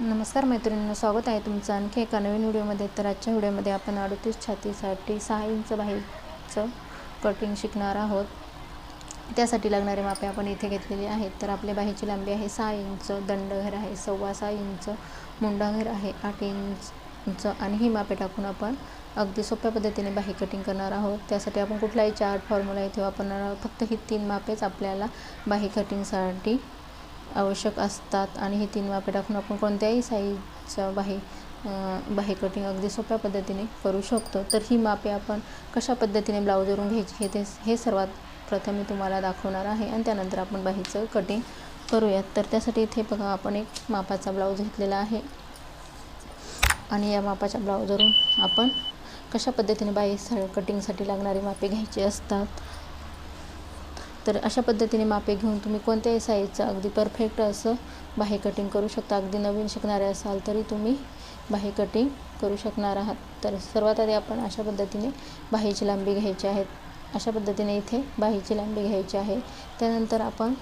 नमस्कार मैत्रिणींनो स्वागत आहे तुमचं आणखी एका नवीन व्हिडिओमध्ये. तर आजच्या व्हिडिओमध्ये आपण अडतीस छातीसाठी सहा इंच बाहेरचं कटिंग शिकणार आहोत. त्यासाठी लागणारे मापे आपण इथे घेतलेले आहेत. तर आपल्या बाहीची लांबी आहे सहा इंच दंडघर आहे सव्वा सहा इंच मुंडाघर आहे आठ इंच आणि ही मापे टाकून आपण अगदी सोप्या पद्धतीने बाही कटिंग करणार आहोत. त्यासाठी आपण कुठलाही चार्ट फॉर्म्युला इथे वापरणार आहोत. फक्त ही तीन मापेच आपल्याला बाही कटिंगसाठी आवश्यक असतात आणि हे तीन मापे टाकून आपण कोणत्याही साईजच्या बाही बाही कटिंग अगदी सोप्या पद्धतीने करू शकतो. तर ही मापे आपण कशा पद्धतीने ब्लाऊजवरून घ्यायची हे ते हे सर्वात प्रथम मी तुम्हाला दाखवणार आहे आणि त्यानंतर आपण बाहीचं कटिंग करूयात. तर त्यासाठी इथे बघा आपण एक मापाचा ब्लाऊज घेतलेला आहे. आणि या मापाच्या ब्लाऊजवरून आपण कशा पद्धतीने बाही कटिंगसाठी लागणारी मापे घ्यायची असतात. तर अशा पद्धतीने मापे घेऊन तुम्ही कोणत्याही साईजचं अगदी परफेक्ट असं बाहे कटिंग करू शकता. अगदी नवीन शिकणारे असाल तरी तुम्ही बाहे कटिंग करू शकणार आहात. तर सर्वात आधी आपण अशा पद्धतीने बाहीची लांबी घ्यायची आहे. अशा पद्धतीने इथे बाहीची लांबी घ्यायची आहे. त्यानंतर आपण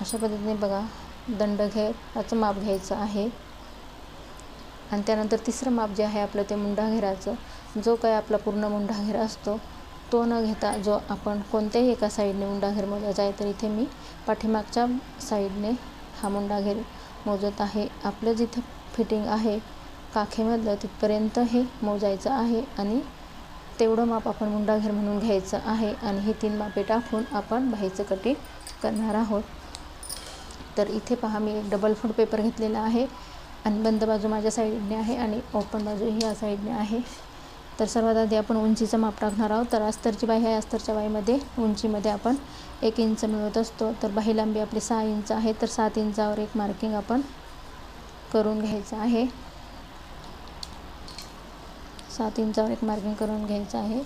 अशा पद्धतीने बघा दंड याचं माप घ्यायचं आहे. आणि त्यानंतर तिसरं माप जे आहे आपलं ते मुंडा घेराचं. जो काय आपला पूर्ण मुंडा घेरा असतो तो न घेता जो आपण कोणत्याही एका साईडने मुंडाघेर मोजायचा आहे तर इथे मी पाठीमागच्या साईडने हा मुंडाघेर मोजत आहे. आपलं जिथे फिटिंग आहे काखेमधलं तिथपर्यंत हे मोजायचं आहे आणि तेवढं माप आपण मुंडाघेर म्हणून घ्यायचं आहे आणि हे तीन मापे टाकून आपण बाहेरचं कटिंग करणार आहोत. तर इथे पहा मी एक डबल फूट पेपर घेतलेला आहे आणि बंद बाजू माझ्या साईडने आहे आणि ओपन बाजू ही या साईडने आहे. तर सर्वात आधी आपण उंचीचं माप टाकणार आहोत. तर अस्तरची बाई आहे. अस्तरच्या बाईमध्ये उंचीमध्ये आपण एक इंच मिळवत असतो. तर बाही लांबी आपली सहा इंच आहे. तर सात इंचावर एक मार्किंग आपण करून घ्यायचं आहे. सात इंचावर एक मार्किंग करून घ्यायचं आहे.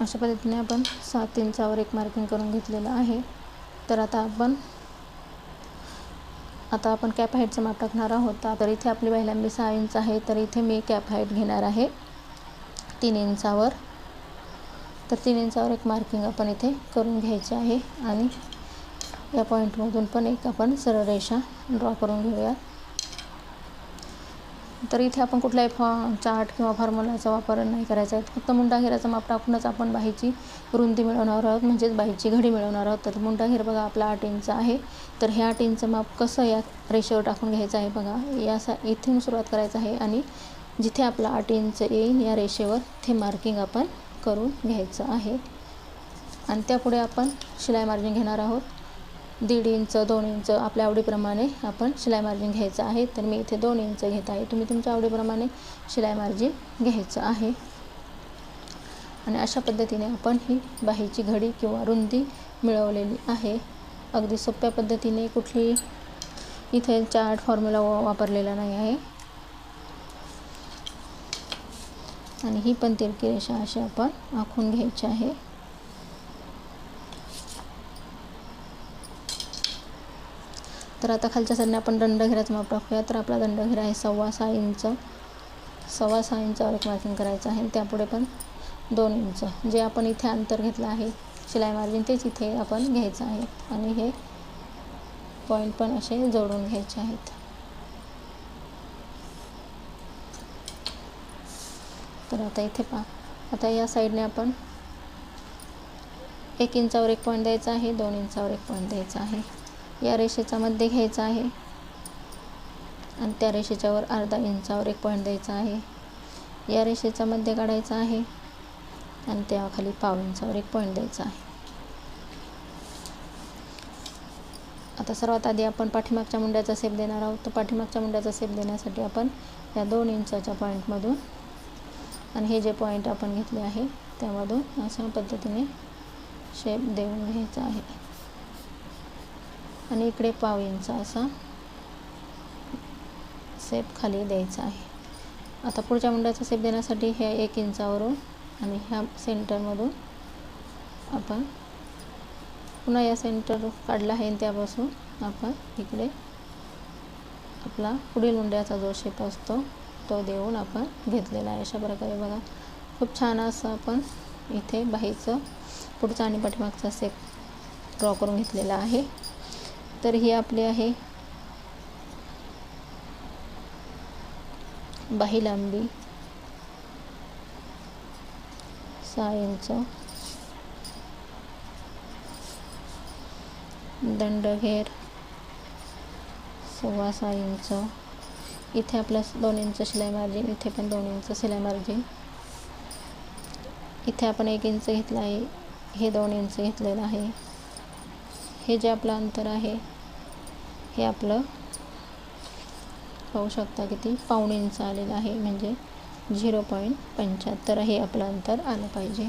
अशा पद्धतीने आपण सात इंचावर एक मार्किंग करून घेतलेलं आहे. तर आता आपण आता आपण कॅप हाईटचं माप टाकणार आहोत. तर इथे आपली बाई लांबी सहा इंच आहे. तर इथे मी कॅप हाईट घेणार आहे तीन इंचावर. तर तीन इंचावर एक मार्किंग आपण इथे करून घ्यायची आहे. आणि या पॉईंटमधून पण एक आपण सरळ रेषा ड्रॉ करून घेऊया तर इथे आपण कुठलाही फॉ चार्ट किंवा फॉर्म्युलाचा वापर नाही करायचा. आहे फक्त मुंडाघेराचं माप टाकूनच आपण बाहीची रुंदी मिळवणार आहोत म्हणजेच बाहीची घडी मिळवणार आहोत. तर मुंडाघेर बघा आपला आठ इंच आहे. तर ह्या आठ इंचं माप कसं या रेषेवर टाकून घ्यायचं आहे बघा. या सा इथून सुरुवात करायचं आहे आणि जिथे आपला आठ इंच येईल या रेषेवर ते मार्किंग आपण करून घ्यायचं आहे. आणि त्यापुढे आपण शिलाई मार्जिन घेणार आहोत. दीड इंच दोन इंच आपल्या आवडीप्रमाणे आपण शिलाई मार्जिन घ्यायचं आहे. तर मी इथे दोन इंच घेत आहे. तुम्ही तुमच्या आवडीप्रमाणे शिलाई मार्जिन घ्यायचं आहे. आणि अशा पद्धतीने आपण ही बाहीची घडी किंवा रुंदी मिळवलेली आहे. अगदी सोप्या पद्धतीने कुठली इथे चार्ट फॉर्म्युला वापरलेला नाही आहे. आणि ही पण तिरकी रेषा अशी आपण आखून घ्यायची आहे. तर आता खालच्या साईडने आपण दंडघेराचं माप टाकूया तर आपला दंडघेरा आहे सव्वा सहा इंच. सव्वा सहा इंचावर एक मार्किंग करायचं आहे. त्यापुढे पण दोन इंच. जे आपण इथे अंतर घेतलं आहे शिलाई मार्जिन तेच इथे आपण घ्यायचं आहे. आणि हे पॉईंट पण असे जोडून घ्यायचे आहेत. तर आता इथे पहा. आता या साईडने आपण एक इंचावर एक पॉईंट द्यायचा आहे दोन इंचावर एक पॉईंट द्यायचा आहे. या रेषेचा मध्य घ्यायचा आहे. आणि त्या रेषेच्यावर अर्धा इंचावर एक पॉईंट द्यायचा आहे. या रेषेचा मध्य काढायचा आहे. आणि त्याखाली पाव इंचावर एक पॉईंट द्यायचा आहे. आता सर्वात आधी आपण पाठीमागच्या मुंड्याचा सेप देणार आहोत. तर पाठीमागच्या मुंड्याचा सेप देण्यासाठी आपण या दोन इंचाच्या पॉईंटमधून आणि हे जे पॉईंट आपण घेतले आहे त्यामधून अशा पद्धतीने शेप देऊन घ्यायचा आहे. आणि इकडे पाव इंच असा सेप खाली द्यायचा आहे. आता पुढच्या मुंड्याचा सेप देण्यासाठी ह्या एक इंचावरून आणि ह्या सेंटरमधून आपण पुन्हा या सेंटर काढला आहे त्यापासून आपण इकडे आपला पुढील मुंड्याचा जो शेप असतो तो देऊन आपण घेतलेला आहे. अशा प्रकारे बघा. खूप छान असं आपण इथे बाहीचं पुढचा आणि पाठीमागचा सेप ड्रॉ करून घेतलेला आहे. तर ही आपली आहे. बाही लांबी सहा इंच दंडघेर. सव्वा सहा इंच इथे आपलं दोन इंच शिलाई मार्जिन इथे पण दोन इंच शिलाई मार्जिन इथे आपण एक इंच घेतलं आहे हे दोन इंच घेतलेलं आहे. हे जे आपलं अंतर आहे हे आपलं पाहू शकता किती? पाऊण इंच आलेलं आहे म्हणजे झिरो पॉईंट पंच्याहत्तर हे आपलं अंतर आलं पाहिजे.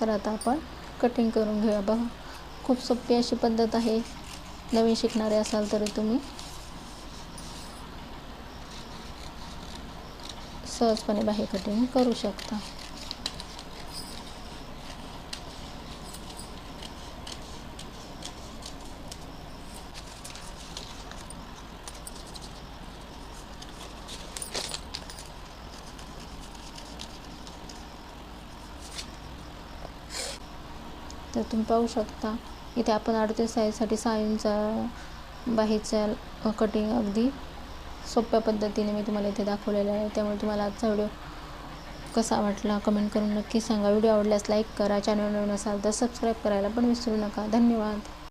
तर आता आपण कटिंग करून घेऊया. बघा खूप सोपी अशी पद्धत आहे. नवीन शिकणारे असाल तरी तुम्ही सहजपणे बाहेर कटिंग करू शकता. तर तुम्ही पाहू शकता. इथे आपण अडतीस साईजसाठी सहा इंचा बाहीच्या कटिंग अगदी सोप्या पद्धतीने मी तुम्हाला इथे दाखवलेलं आहे. त्यामुळे तुम्हाला आजचा व्हिडिओ कसा वाटला कमेंट करून नक्की सांगा. व्हिडिओ आवडल्यास लाईक करा. चॅनल नवीन असाल तर सबस्क्राईब करायला पण विसरू नका. धन्यवाद.